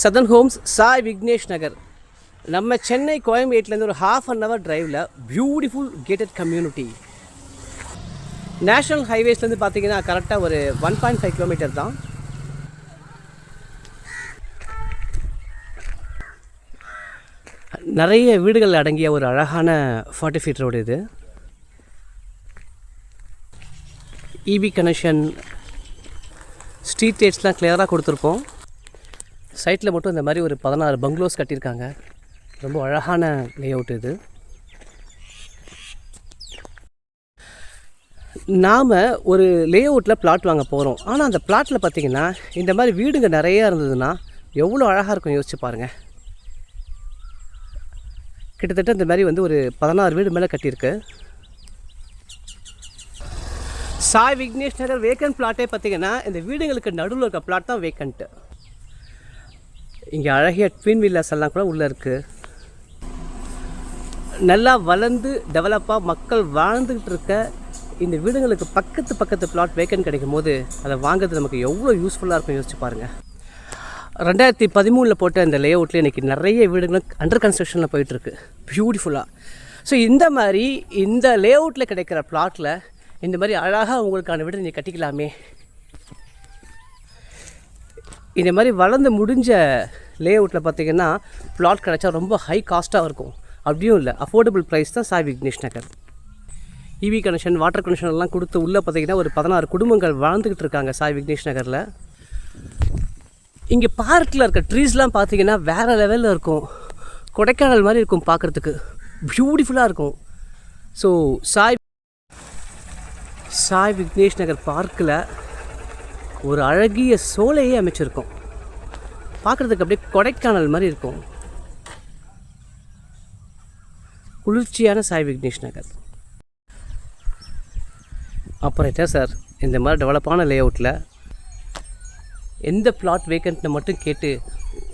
Sathan Holmes Sai Vignesh Nagar நம்ம சென்னை கோயம்பேட்டிலேருந்து ஒரு ஹாஃப் அன் ஹவர் டிரைவில் பியூட்டிஃபுல் கேட்டட் கம்யூனிட்டி நேஷ்னல் ஹைவேஸ்லேருந்து பார்த்தீங்கன்னா கரெக்டாக ஒரு ஒன் பாயிண்ட் ஃபைவ் கிலோமீட்டர் தான். நிறைய வீடுகள் அடங்கிய ஒரு அழகான ஃபார்ட்டி ஃபீட் ரோடு இது. இபி கனெக்ஷன் ஸ்ட்ரீட் லைட்ஸ்லாம் கிளியராக கொடுத்துருப்போம் சைட்டில் மட்டும் இந்த மாதிரி ஒரு பதினாறு பங்களோஸ் கட்டியிருக்காங்க. ரொம்ப அழகான லே அவுட் இது. நாம் ஒரு லே அவுட்டில் பிளாட் வாங்க போகிறோம் ஆனால் அந்த பிளாட்டில் பார்த்தீங்கன்னா இந்த மாதிரி வீடுங்க நிறையா இருந்ததுன்னா எவ்வளோ அழகாக இருக்கும் யோசிச்சு பாருங்கள் கிட்டத்தட்ட இந்த மாதிரி வந்து ஒரு பதினாறு வீடு மேலே கட்டியிருக்கு. சாய் விக்னேஷ் நகர் வேக்கன்ட் பிளாட்டே பார்த்தீங்கன்னா இந்த வீடுங்களுக்கு நடுவில் இருக்க பிளாட் தான் வேக்கண்ட்டு இங்கே அழகிய ட்வின் வில்லாஸ் எல்லாம் கூட உள்ளே இருக்குது நல்லா வளர்ந்து டெவலப்பாக மக்கள் வாழ்ந்துக்கிட்டு இருக்க இந்த வீடுங்களுக்கு பக்கத்து பக்கத்து பிளாட் வேக்கன் கிடைக்கும் போது அதை வாங்குறது நமக்கு எவ்வளோ யூஸ்ஃபுல்லாக இருக்கும் யோசிச்சு பாருங்கள் ரெண்டாயிரத்தி பதிமூணில் போட்ட இந்த லே அவுட்டில் இன்றைக்கி நிறைய வீடுகளும் அண்டர் கன்ஸ்ட்ரக்ஷனில் போயிட்டுருக்கு பியூட்டிஃபுல்லாக ஸோ இந்த மாதிரி இந்த லே அவுட்டில் கிடைக்கிற பிளாட்டில் இந்த மாதிரி அழகாக உங்களுக்கான வீடு நீங்கள் கட்டிக்கலாமே. இந்த மாதிரி வளர்ந்து முடிஞ்ச லே அவுட்டில் பார்த்தீங்கன்னா பிளாட் கிடச்சா ரொம்ப ஹை காஸ்ட்டாக இருக்கும். அப்படியும் இல்லை. அஃபோர்டபுள் ப்ரைஸ் தான் Sai Vignesh Nagar. EB connection water connection எல்லாம் கொடுத்து உள்ளே பார்த்தீங்கன்னா ஒரு பதினாறு குடும்பங்கள் வாழ்ந்துக்கிட்டு இருக்காங்க சாய் விக்னேஷ் நகரில். இங்கே பார்க்கில் இருக்க ட்ரீஸ்லாம் பார்த்தீங்கன்னா வேறு லெவலில் இருக்கும். கொடைக்கானல் மாதிரி இருக்கும் பார்க்குறதுக்கு. பியூட்டிஃபுல்லாக இருக்கும். ஸோ சாய் சாய் விக்னேஷ் நகர் பார்க்கில் ஒரு அழகிய சோலையே அமைச்சிருக்கோம். பார்க்குறதுக்கு அப்படியே கொடைக்கானல் மாதிரி இருக்கும். குளிர்ச்சியான சாய் விக்னேஷ் நகர். அப்புறம் சார் இந்த மாதிரி டெவலப்பான லே அவுட்டில் எந்த பிளாட் வேக்கண்ட்னு மட்டும் கேட்டு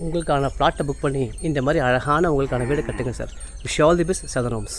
உங்களுக்கான பிளாட்டை புக் பண்ணி இந்த மாதிரி அழகான உங்களுக்கான வீடு கட்டுங்க sir wish all the best Southern Homes